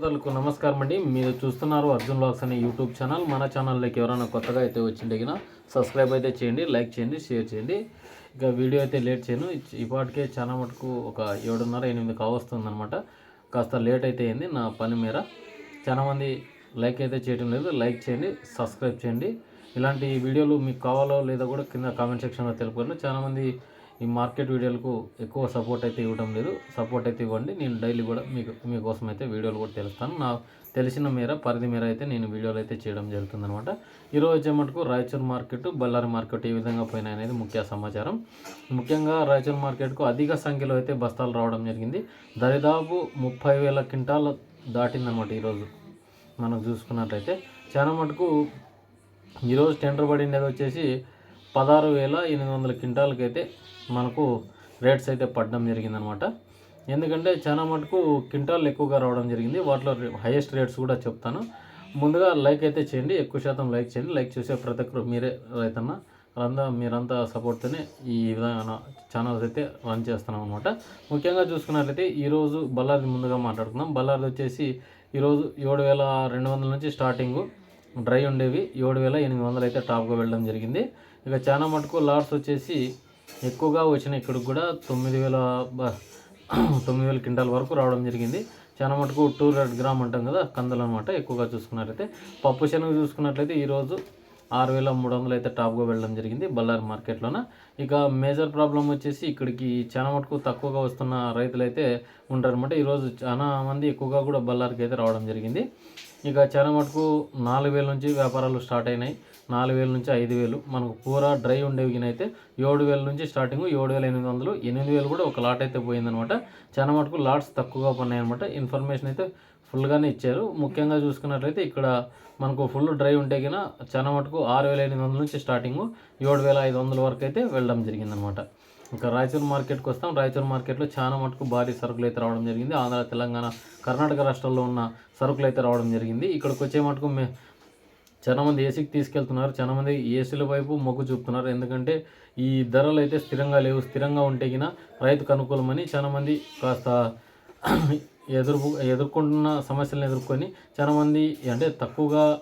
శ్రోతలకు నమస్కారం అండి. మీరు చూస్తున్నారు అర్జున్ బ్లాగ్స్ అనే యూట్యూబ్ ఛానల్. మన ఛానల్లోకి ఎవరైనా కొత్తగా అయితే వచ్చిండే సబ్స్క్రైబ్ అయితే చేయండి లైక్ చేయండి షేర్ చేయండి. ఇక వీడియో అయితే లేట్ చేయను. ఇప్పటికే చాలా మటుకు ఒక ఏడున్నర ఎనిమిది కావస్తుంది అనమాట కాస్త లేట్ అయితే అయింది నా పని మేర. చాలామంది లైక్ అయితే చేయడం లేదు. లైక్ చేయండి సబ్స్క్రైబ్ చేయండి. ఇలాంటి వీడియోలు మీకు కావాలో లేదో కూడా కింద కామెంట్ సెక్షన్లో తెలుపుకోండి చాలామంది ఈ మార్కెట్ వీడియోలకు ఎక్కువ సపోర్ట్ అయితే ఇవ్వడం లేదు. సపోర్ట్ అయితే ఇవ్వండి. నేను డైలీ కూడా మీకు మీకోసం అయితే వీడియోలు కూడా తెలుస్తాను. నా తెలిసిన మేర పరిధి మేర అయితే నేను వీడియోలు అయితే చేయడం జరుగుతుంది అనమాట ఈరోజు వచ్చే మటుకు రాయచూర్ మార్కెట్ బళ్ళారి మార్కెట్ ఏ విధంగా పోయినాయి అనేది ముఖ్య సమాచారం. ముఖ్యంగా రాయచూర్ మార్కెట్కు అధిక సంఖ్యలో అయితే బస్తాలు రావడం జరిగింది. దరిదాపు ముప్పై వేల క్వింటాల్ దాటిందనమాట ఈరోజు మనం చూసుకున్నట్లయితే చాలా మటుకు ఈరోజు టెండర్ పడింది వచ్చేసి పదహారు వేల ఎనిమిది వందల క్వింటాల్కి అయితే మనకు రేట్స్ అయితే పడడం జరిగిందనమాట. ఎందుకంటే చాలా మటుకు క్వింటాల్ ఎక్కువగా రావడం జరిగింది. వాటిలో హైయెస్ట్ రేట్స్ కూడా చెప్తాను. ముందుగా లైక్ అయితే చేయండి. ఎక్కువ శాతం లైక్ చేయండి. లైక్ చేసే ప్రతి ఒక్కరు మీరే రైతన్నా అంతా మీరంతా సపోర్ట్తోనే ఈ విధంగా ఛానల్స్ అయితే రన్ చేస్తున్నాం అనమాట ముఖ్యంగా చూసుకున్నట్లయితే ఈరోజు బళ్ళారి ముందుగా మాట్లాడుకుందాం. బళ్ళారి వచ్చేసి ఈరోజు ఏడు వేల రెండు వందల నుంచి స్టార్టింగు డ్రై ఉండేవి. ఏడు వేల ఎనిమిది వందలు అయితే టాప్గా వెళ్ళడం జరిగింది. ఇక చాలా మటుకు లాట్స్ వచ్చేసి ఎక్కువగా వచ్చిన ఇక్కడికి కూడా తొమ్మిది వేల బ- తొమ్మిది వేల క్వింటాల్ వరకు రావడం జరిగింది. చాలా మటుకు టూ హండ్రెడ్ గ్రామ్ అంటాం కదా కందులు అనమాట ఎక్కువగా చూసుకున్నట్లయితే పప్పు శనగ చూసుకున్నట్లయితే ఈరోజు ఆరు వేల మూడు వందలు అయితే టాప్గా వెళ్ళడం జరిగింది బళ్ళారి మార్కెట్లోన. ఇక మేజర్ ప్రాబ్లం వచ్చేసి ఇక్కడికి చాలా మటుకు తక్కువగా వస్తున్న రైతులైతే ఉంటారనమాట ఈరోజు చాలా మంది ఎక్కువగా కూడా బళ్ళారికి అయితే రావడం జరిగింది. ఇక చాలా మటుకు నాలుగు వేల నుంచి వ్యాపారాలు స్టార్ట్ అయినాయి. నాలుగు వేల నుంచి ఐదు వేలు. మనకు పూరా డ్రై ఉండేవి అయితే ఏడు వేల నుంచి స్టార్టింగ్ ఏడు వేల ఎనిమిది వందలు ఎనిమిది వేలు కూడా ఒక లాట్ అయితే పోయిందనమాట. చాలా మటుకు లాట్స్ తక్కువగా పడినాయి ఇన్ఫర్మేషన్ అయితే ఫుల్గానే ఇచ్చారు. ముఖ్యంగా చూసుకున్నట్లయితే ఇక్కడ మనకు ఫుల్ డ్రై ఉంటే కన్నా చాలా మటుకు ఆరు వేల ఎనిమిది వందల నుంచి స్టార్టింగ్ ఏడు వేల ఐదు వందల వరకు అయితే వెళ్ళడం జరిగిందనమాట. ఇంకా రాయచూరు మార్కెట్కి వస్తాం. రాయచూరు మార్కెట్లో చాలా మటుకు భారీ సరుకులు అయితే రావడం జరిగింది. ఆంధ్ర తెలంగాణ కర్ణాటక రాష్ట్రాల్లో ఉన్న సరుకులు అయితే రావడం జరిగింది. ఇక్కడికి వచ్చే మటుకు మే చాలామంది ఏసీకి తీసుకెళ్తున్నారు చాలామంది ఏసీల వైపు మొగ్గు చూపుతున్నారు. ఎందుకంటే ఈ ధరలు అయితే స్థిరంగా లేవు స్థిరంగా ఉంటే గిన రైతుకు అనుకూలమని చాలామంది కాస్త ఎదురు ఎదుర్కొంటున్న సమస్యలను ఎదుర్కొని చాలామంది అంటే తక్కువగా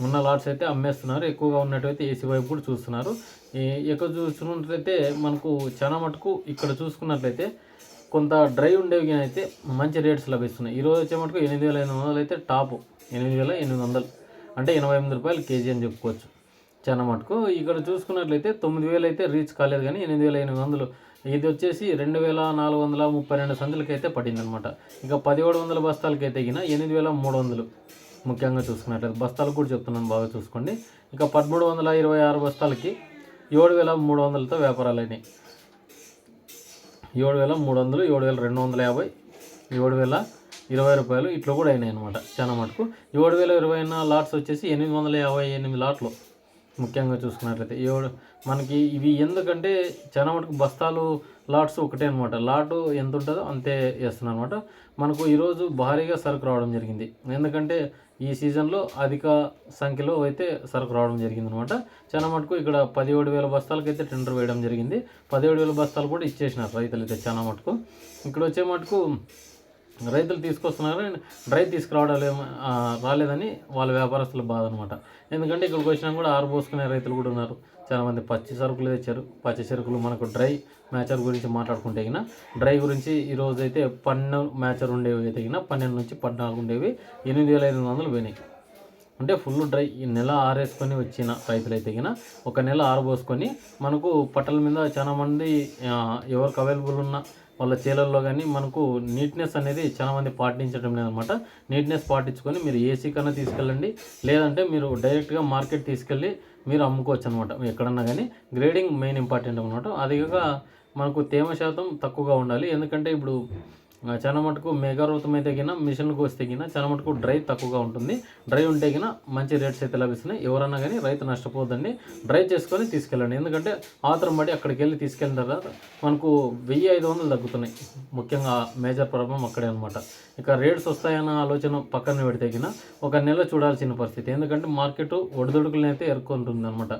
ఉన్న లాట్స్ అయితే అమ్మేస్తున్నారు ఎక్కువగా ఉన్నట్టయితే ఏసీ వైపు కూడా చూస్తున్నారు. ఈ- ఎక్కువ చూసుకున్నట్లయితే మనకు చాలా మటుకు ఇక్కడ చూసుకున్నట్లయితే కొంత డ్రై ఉండేవి అయితే మంచి రేట్స్ లభిస్తున్నాయి. ఈరోజు వచ్చే మటుకు ఎనిమిది వేల ఎనిమిది వందలు అయితే టాప్. ఎనిమిది వేల ఎనిమిది వందలు. అంటే ఎనభై ఎనిమిది రూపాయలు కేజీ అని చెప్పుకోవచ్చు. చాలా మటుకు ఇక్కడ చూసుకున్నట్లయితే తొమ్మిది వేలు అయితే రీచ్ కాలేదు కానీ ఎనిమిది వేల ఎనిమిది వందలు. ఇది వచ్చేసి రెండు వేల నాలుగు వందల ముప్పై రెండు సందులకి అయితే పడిందనమాట ఇంకా ఇక పదిహేడు వందల బస్తాలకి అయితే ఎనిమిది వేల మూడు వందలు. ముఖ్యంగా చూసుకున్నట్లయితే బస్తాలు కూడా చెప్తున్నాను బాగా చూసుకోండి. ఇక పదమూడు వందల ఇరవై ఆరు బస్తాలకి ఏడు వేల మూడు వందలతో వ్యాపారాలు అయినాయి. ఏడు వేల మూడు వందలు ఏడు వేల రెండు వందల యాభై ఏడు వేల ఇరవై రూపాయలు ఇట్లా కూడా అయినాయి అనమాట చాలా మటుకు. ఏడు వేల ఇరవై లాట్స్ వచ్చేసి ఎనిమిది వందల యాభై ఎనిమిది లాట్లు ముఖ్యంగా చూసుకున్నట్లయితే. ఏడు మనకి ఇవి ఎందుకంటే చాలా మటుకు బస్తాలు లాట్స్ ఒకటే అనమాట లాటు ఎంత ఉంటుందో అంతే వేస్తున్నాను అనమాట మనకు ఈరోజు భారీగా సరుకు రావడం జరిగింది. ఎందుకంటే ఈ సీజన్లో అధిక సంఖ్యలో అయితే సరుకు రావడం జరిగింది అనమాట చాలా మటుకు ఇక్కడ పదిహేడు వేల బస్తాలకైతే అయితే టెండర్ వేయడం జరిగింది. పదిహేడు వేల బస్తాలు కూడా ఇచ్చేసినారు రైతులు అయితే చాలా మటుకు. ఇక్కడ వచ్చే మటుకు రైతులు తీసుకొస్తున్నారు డ్రై తీసుకురావడాలు రాలేదని వాళ్ళ వ్యాపారస్తుల బాధ అనమాట ఎందుకంటే ఇక్కడికి వచ్చినా కూడా ఆరబోసుకునే రైతులు కూడా ఉన్నారు. చాలామంది పచ్చి సరుకులు తెచ్చారు. పచ్చి సరుకులు మనకు డ్రై మ్యాచర్ గురించి మాట్లాడుకుంటే గిన డ్రై గురించి ఈరోజు అయితే పన్నెండు మ్యాచర్ ఉండేవి అయితే గిన పన్నెండు నుంచి పద్నాలుగు ఉండేవి. ఎనిమిది వేల ఎనిమిది వందలు పోయినాయి. అంటే ఫుల్ డ్రై ఈ నెల ఆరేసుకొని వచ్చిన రైతులైతే గిన ఒక నెల ఆరబోసుకొని మనకు పట్టల మీద చాలామంది ఎవరికి అవైలబుల్ ఉన్న వాళ్ళ చేలల్లో కానీ మనకు నీట్నెస్ అనేది చాలా మంది పాటించడం లేదనమాట. నీట్నెస్ పాటించుకొని మీరు ఏసీ కన్నా తీసుకెళ్ళండి. లేదంటే మీరు డైరెక్ట్గా మార్కెట్ తీసుకెళ్ళి మీరు అమ్ముకోవచ్చు అనమాట ఎక్కడన్నా కానీ గ్రేడింగ్ మెయిన్ ఇంపార్టెంట్ అనమాట. అదిగా మనకు తేమ శాతం తక్కువగా ఉండాలి. ఎందుకంటే ఇప్పుడు చాలా మటుకు మేఘారూతం అయితే గిన మిషన్కి వస్తే గిన చాలా మటుకు డ్రై తక్కువగా ఉంటుంది. డ్రై ఉంటే గిన మంచి రేట్స్ అయితే లభిస్తున్నాయి. ఎవరన్నా కానీ రైతు నష్టపోద్దండి డ్రై చేసుకొని తీసుకెళ్ళండి. ఎందుకంటే ఆతరం పడి అక్కడికి వెళ్ళి తీసుకెళ్ళిన తర్వాత మనకు వెయ్యి ఐదు వందలు తగ్గుతున్నాయి. ముఖ్యంగా మేజర్ ప్రాబ్లం అక్కడే అనమాట ఇక రేట్స్ వస్తాయన్న ఆలోచన పక్కన పెడితే గిన ఒక నెల చూడాల్సిన పరిస్థితి. ఎందుకంటే మార్కెట్ ఒడిదొడుకులనైతే అయితే ఎరుకుంటుంది అనమాట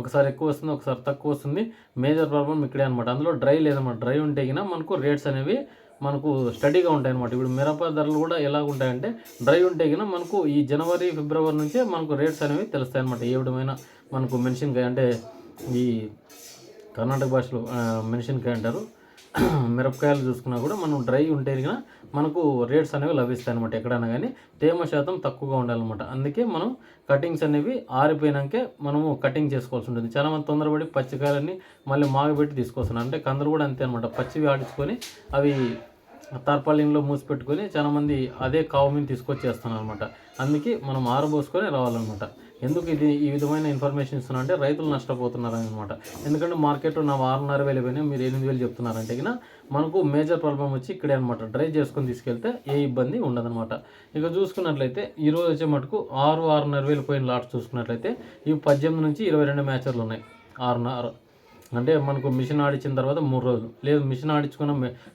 ఒకసారి ఎక్కువ వస్తుంది ఒకసారి తక్కువ వస్తుంది. మేజర్ ప్రాబ్లం ఇక్కడే అనమాట అందులో డ్రై లేదన్నమాట. డ్రై ఉంటే గిన మనకు రేట్స్ అనేవి మనకు స్టడీగా ఉంటాయి అనమాట ఇప్పుడు మిరప ధరలు కూడా ఎలా ఉంటాయంటే డ్రై ఉంటే కనుక మనకు ఈ జనవరి ఫిబ్రవరి నుంచే మనకు రేట్స్ అనేవి తెలుస్తాయి అనమాట ఏ విధమైన మనకు మెన్షన్కాయ అంటే ఈ కర్ణాటక భాషలో మెన్షన్కాయ అంటారు. మిరపకాయలు చూసుకున్నా కూడా మనం డ్రై ఉంటే కనుక మనకు రేట్స్ అనేవి లభిస్తాయి అనమాట ఎక్కడైనా కానీ తేమ శాతం తక్కువగా ఉండాలన్నమాట. అందుకే మనం కటింగ్స్ అనేవి ఆరిపోయినాకే మనము కటింగ్ చేసుకోవాల్సి ఉంటుంది. చాలామంది తొందరపడి పచ్చికాయలన్నీ మళ్ళీ మాగబెట్టి తీసుకొస్తున్నారు. అంటే కందరు కూడా అంతే అనమాట పచ్చివి ఆడించుకొని అవి తార్పాలిన్లో మూసి పెట్టుకొని చాలామంది అదే కావు మీద తీసుకొచ్చేస్తున్నారు అనమాట అందుకే మనం ఆరబోసుకొని రావాలన్నమాట. ఎందుకు ఇది ఈ విధమైన ఇన్ఫర్మేషన్ ఇస్తున్నా అంటే రైతులు నష్టపోతున్నారు అనమాట ఎందుకంటే మార్కెట్లో నా ఆరున్నర వేలు పోయినా మీరు ఎనిమిది వేలు చెప్తున్నారంటే కన్నా మనకు మేజర్ ప్రాబ్లం వచ్చి ఇక్కడే అనమాట డ్రై చేసుకొని తీసుకెళ్తే ఏ ఇబ్బంది ఉండదనమాట ఇక చూసుకున్నట్లయితే ఈరోజు వచ్చే మటుకు ఆరు ఆరున్నర వేలు పోయిన లాట్స్ చూసుకున్నట్లయితే ఇవి పద్దెనిమిది నుంచి ఇరవై రెండు మ్యాచర్లు ఉన్నాయి. ఆరున్నర. అంటే మనకు మిషన్ ఆడించిన తర్వాత మూడు రోజులు. లేదు మిషన్ ఆడించుకున్న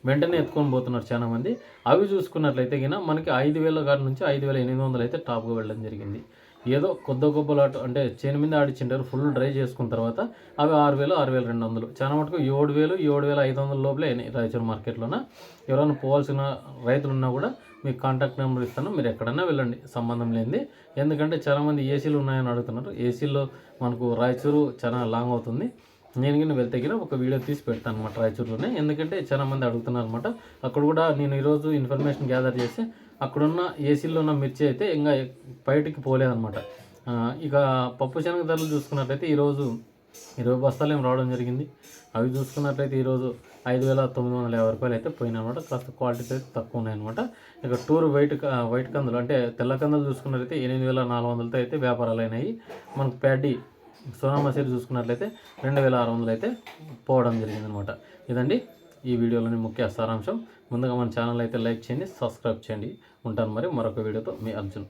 వెంటనే ఎత్తుకొని పోతున్నారు చాలా మంది. అవి చూసుకున్నట్లయితే కినా మనకి ఐదు వేల కాడ నుంచి ఐదు వేల ఎనిమిది వందలు అయితే టాప్గా వెళ్ళడం జరిగింది. ఏదో కొద్ది గొప్పలాట అంటే చేను మీద ఆడిచ్చింటారు ఫుల్ డ్రై చేసుకున్న తర్వాత అవి ఆరు వేలు ఆరు వేల రెండు వందలు. చాలా మటుకు ఏడు వేలు ఏడు వేల ఐదు వందల లోపలే రాయచూరు మార్కెట్లోన ఎవరైనా పోవాల్సిన రైతులు ఉన్నా కూడా మీకు కాంటాక్ట్ నెంబర్ ఇస్తాను. మీరు ఎక్కడైనా వెళ్ళండి సంబంధం లేనిది. ఎందుకంటే చాలామంది ఏసీలు ఉన్నాయని అడుగుతున్నారు. ఏసీలో మనకు రాయచూరు చాలా లాంగ్ అవుతుంది. నేను కానీ వెళ్తే కింద ఒక వీడియో తీసి పెడతాను అనమాట రాయచూరులోనే. ఎందుకంటే చాలా మంది అడుగుతున్నారు అనమాట అక్కడ కూడా నేను ఈరోజు ఇన్ఫర్మేషన్ గ్యాదర్ చేసి అక్కడున్న ఏసీలో ఉన్న మిర్చి అయితే ఇంకా బయటికి పోలేదన్నమాట. ఇక పప్పు శనగ ధరలు చూసుకున్నట్లయితే ఈరోజు ఇరవై బస్తాలు ఏం రావడం జరిగింది. అవి చూసుకున్నట్లయితే ఈరోజు ఐదు వేల తొమ్మిది వందల యాభై రూపాయలు అయితే పోయినాయన్నమాట కాస్త క్వాలిటీస్ అయితే తక్కువ ఉన్నాయన్నమాట ఇక టూర్ వైట్ క- వైట్ కందులు అంటే తెల్ల కందులు చూసుకున్నట్లయితే ఎనిమిది వేల నాలుగు వందలతో అయితే వ్యాపారాలు అయినాయి. మనకు ప్యాడీ సోనా మసీదు చూసుకున్నట్లయితే రెండు వేల ఆరు వందలు అయితే పోవడం జరిగిందనమాట. ఇదండి ఈ వీడియోలోని ముఖ్య సారాంశం. ముందుగా మన ఛానల్ అయితే లైక్ చేయండి సబ్స్క్రైబ్ చేయండి. ఉంటాను మరి మరొక వీడియోతో. మీ అర్జున్.